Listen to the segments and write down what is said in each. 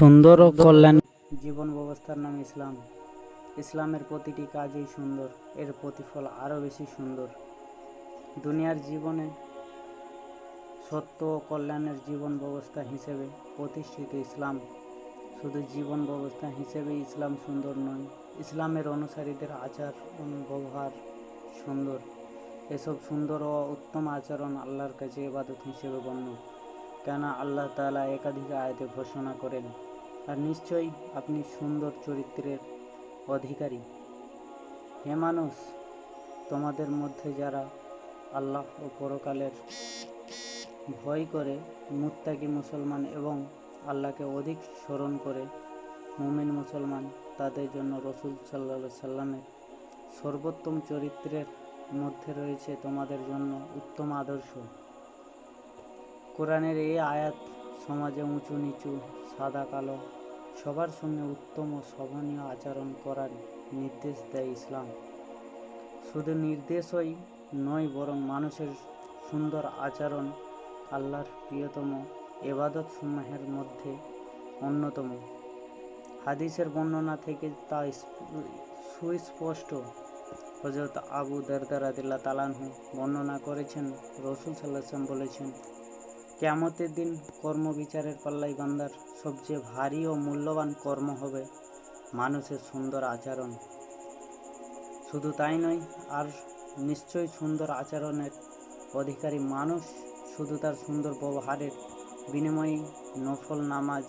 সুন্দর ও কল্যাণ জীবন ব্যবস্থার নাম ইসলাম। ইসলামের প্রতিটি কাজই সুন্দর, এর প্রতিফল আরও বেশি সুন্দর। দুনিয়ার জীবনে সত্য ও কল্যাণের জীবন ব্যবস্থা হিসেবে প্রতিষ্ঠিত ইসলাম। শুধু জীবন ব্যবস্থা হিসেবে ইসলাম সুন্দর নয়, ইসলামের অনুসারীদের আচার ব্যবহার সুন্দর। এসব সুন্দর ও উত্তম আচরণ আল্লাহর কাছে ইবাদত হিসেবে গণ্য। কেন আল্লাহ তাআলা একাধিক আয়তে ঘোষণা করেন, আর নিশ্চয়ই আপনি সুন্দর চরিত্রের অধিকারী। হে মানুষ, তোমাদের মধ্যে যারা আল্লাহ ও পরকালের ভয় করে, মুত্তাকি মুসলমান এবং আল্লাহকে অধিক স্মরণ করে, মুমিন মুসলমান, তাদের জন্য রসুল সাল্লা সাল্লামের সর্বোত্তম চরিত্রের মধ্যে রয়েছে তোমাদের জন্য উত্তম আদর্শ। কোরআনের এই আয়াত সমাজে উঁচু নিচু, সাদা কালো, সবার সঙ্গে উত্তম ও শোভনীয় আচরণ করার নির্দেশ দেয় ইসলাম। শুধু নির্দেশই নয়, বরং মানুষের সুন্দর আচরণ আল্লাহর প্রিয়তম এবাদত সমূহের মধ্যে অন্যতম। হাদিসের বর্ণনা থেকে তা সুস্পষ্ট। হজরত আবু দরদার আদিল্লা তালানহু বর্ণনা করেছেন, রসুল সাল্লাম বলেছেন কেয়ামতের দিন কর্ম বিচারের পাল্লাই বান্দার সবচেয়ে ভারী ও মূল্যবান কর্ম হবে মানুষের সুন্দর আচরণ। শুধু তাই নয়, আর নিশ্চয়ই সুন্দর আচরণের অধিকারী মানুষ শুধু তার সুন্দর ব্যবহারের বিনিময়ে নফল নামাজ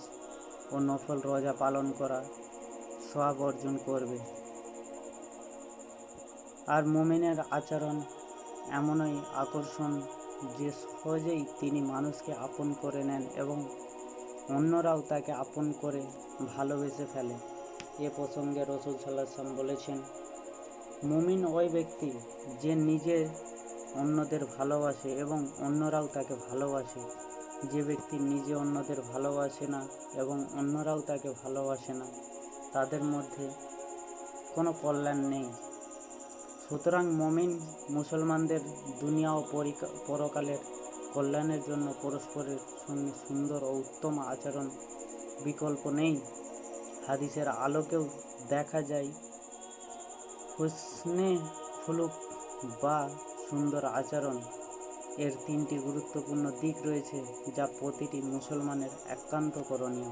ও নফল রোজা পালন করা সওয়াব অর্জন করবে। আর মোমেনের আচরণ এমনই আকর্ষণ যে সহজেই তিনি মানুষকে আপন করে নেন এবং অন্যরাও তাকে আপন করে ভালোবেসে ফেলে। এ প্রসঙ্গে রসুল সাল্লাম বলেছেন, মুমিন ওই ব্যক্তি যে নিজে অন্যদের ভালোবাসে এবং অন্যরাও তাকে ভালোবাসে। যে ব্যক্তি নিজে অন্যদের ভালোবাসে না এবং অন্যরাও তাকে ভালোবাসে না, তাদের মধ্যে কোনো কল্যাণ নেই। সুতরাং মমিন মুসলমানদের দুনিয়া ও পরিকা- পরকালের কল্যাণের জন্য পরস্পরের সঙ্গে সুন্দর ও উত্তম আচরণ বিকল্প নেই। হাদিসের আলোকেও দেখা যায়, হুসনে খুলুক বা সুন্দর আচরণ, এর তিনটি গুরুত্বপূর্ণ দিক রয়েছে যা প্রতিটি মুসলমানের একান্ত করণীয়।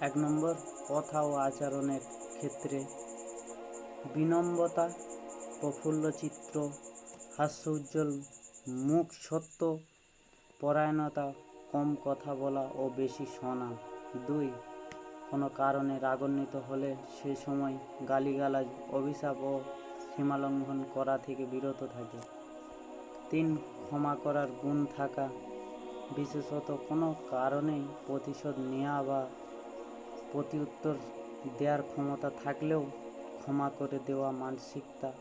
এক নম্বর, কথা ও আচরণের ক্ষেত্রে বিনম্রতা, প্রফুল্ল চিত্র, হাস্য উজ্জ্বল, মুখ সত্য, পরায়ণতা, কম কথা বলা ও বেশি শোনা। দুই, কোনো কারণে রাগান্বিত হলে সে সময় গালিগালাজ, অভিশাপ ও সীমালঙ্ঘন করা থেকে বিরত থাকে। তিন, ক্ষমা করার গুণ থাকা। বিশেষত কোনো কারণেই প্রতিশোধ নেওয়া বা প্রতিউত্তর দেওয়ার ক্ষমতা থাকলেও ক্ষমা করে দেওয়া মানসিকতা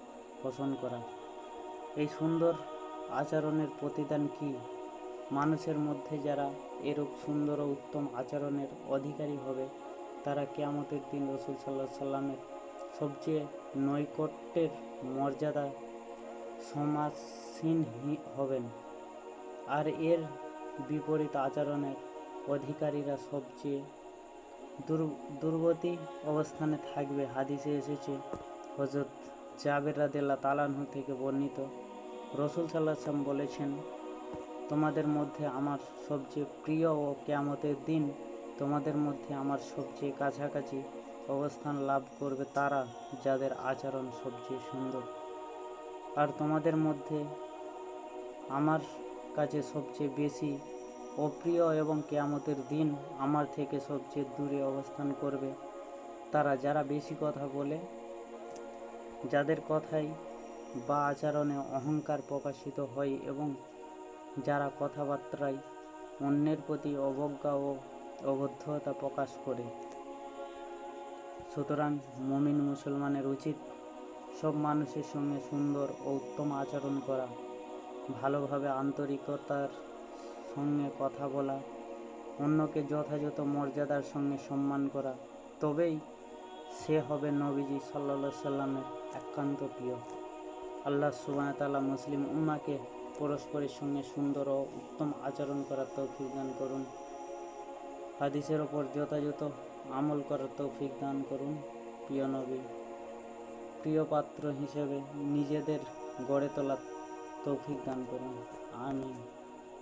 পোষণ করা। এই সুন্দর আচরণের প্রতিদান কি? মানুষের মধ্যে যারা এরূপ সুন্দর ও উত্তম আচরণের অধিকারী হবে, তারা কেয়ামতের দিন রসুল সাল্লাহ সাল্লামের সবচেয়ে নৈকট্যের মর্যাদা সমাসীন হবেন। আর এর বিপরীত আচরণের অধিকারীরা সবচেয়ে দুর্গতি অবস্থানে থাকবে। হাদিসে এসেছে হজরত জাবের রাদেল্লা তালানহু থেকে বর্ণিত। রসুল সাল্লাম বলেছেন, তোমাদের মধ্যে আমার সবচেয়ে প্রিয় ও কেয়ামতের দিন তোমাদের মধ্যে আমার সবচেয়ে কাছাকাছি অবস্থান লাভ করবে তারা যাদের আচরণ সবচেয়ে সুন্দর। আর তোমাদের মধ্যে আমার কাছে সবচেয়ে বেশি অপ্রিয় এবং কেয়ামতের দিন আমার থেকে সবচেয়ে দূরে অবস্থান করবে। তারা যারা বেশি কথা বলে, যাদের কথাই বা আচরণে অহংকার প্রকাশিত হয় এবং যারা কথাবার্তায় অন্যের প্রতি অবজ্ঞা ও অবদ্ধতা প্রকাশ করে। সুতরাং মমিন মুসলমানের উচিত সব মানুষের সঙ্গে সুন্দর ও উত্তম আচরণ করা, ভালোভাবে আন্তরিকতার সঙ্গে কথা বলা, অন্যকে যথাযথ মর্যাদার সঙ্গে সম্মান করা, তবেই সে হবে নবীজি সাল্লা সাল্লামের একান্ত প্রিয়। আল্লাহ সুবাহ তাআলা মুসলিম উম্মাকে পরস্পরের সঙ্গে সুন্দর ও উত্তম আচরণ করার তৌফিক দান করুন। হাদিসের ওপর যথাযথ আমল করার তৌফিক দান করুন, প্রিয় নবী। প্রিয় পাত্র হিসেবে নিজেদের গড়ে তোলার তৌফিক দান করুন। আমিন।